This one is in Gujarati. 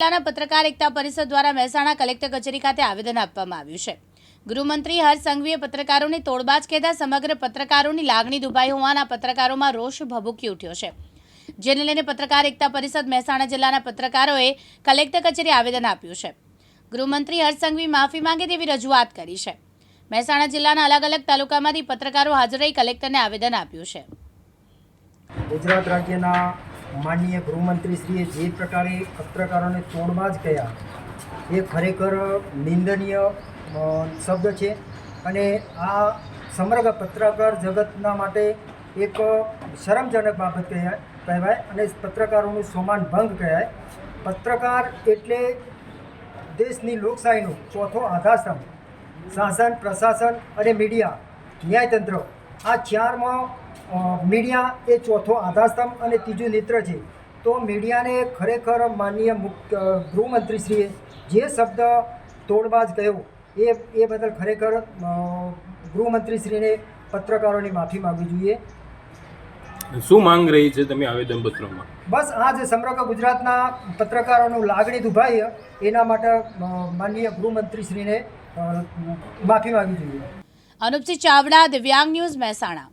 જિલ્લાના પત્રકાર એકતા પરિષદ દ્વારા મહેસાણા કલેક્ટર કચેરી ખાતે આવેદન આપવામાં આવ્યું છે. ગૃહમંત્રી હર્ષ સંઘવીએ પત્રકારોને તોડબાજ કહેતા સમગ્ર પત્રકારોની લાગણી દુભાઈ હોવાના પત્રકારોમાં રોષ ભભૂકી ઉઠ્યો છે. જેને લઈને પત્રકાર એકતા પરિષદ મહેસાણા જિલ્લાના પત્રકારોએ કલેક્ટર કચેરી આવેદન આપ્યું છે. ગૃહમંત્રી હર્ષ સંઘવી માફી માંગે તેવી રજૂઆત કરી છે. મહેસાણા જિલ્લાના અલગ અલગ તાલુકામાંથી પત્રકારો હાજર રહી કલેક્ટરને આવેદન આપ્યું છે. ગુજરાત રાજ્યના માનનીય ગૃહમંત્રીશ્રીએ જે પ્રકારે પત્રકારોને તોડબાજ કહ્યા એ ખરેખર નિંદનીય શબ્દ છે. અને આ સમગ્ર પત્રકાર જગતના માટે એક શરમજનક બાબત કહેવાય કહેવાય અને પત્રકારોનું સોમાન ભંગ કહેવાય. પત્રકાર એટલે દેશની લોકશાહીનો ચોથો આધારસ્તંભ. શાસન, પ્રશાસન અને મીડિયા, ન્યાયતંત્ર. આ ચારમાં મીડિયા એ ચોથો આધારસ્તંભ અને ત્રીજું નેત્ર છે. તો મીડિયાને ખરેખર માનનીય મુખ્ય ગૃહમંત્રીશ્રીએ જે શબ્દ તોડબાજ કહ્યો એ એ બદલ ખરેખર ગૃહમંત્રીશ્રીને પત્રકારોની માફી માગવી જોઈએ. શું માંગ રહી છે તમે આવેદનપત્રમાં બસ આ જે સમગ્ર ગુજરાતના પત્રકારોનું લાગણી દુભાઈ એના માટે માનનીય ગૃહમંત્રીશ્રીને માફી માગવી જોઈએ. અનુપસિંહ ચાવડા દિવ્યાંગ ન્યૂઝ મહેસાણા.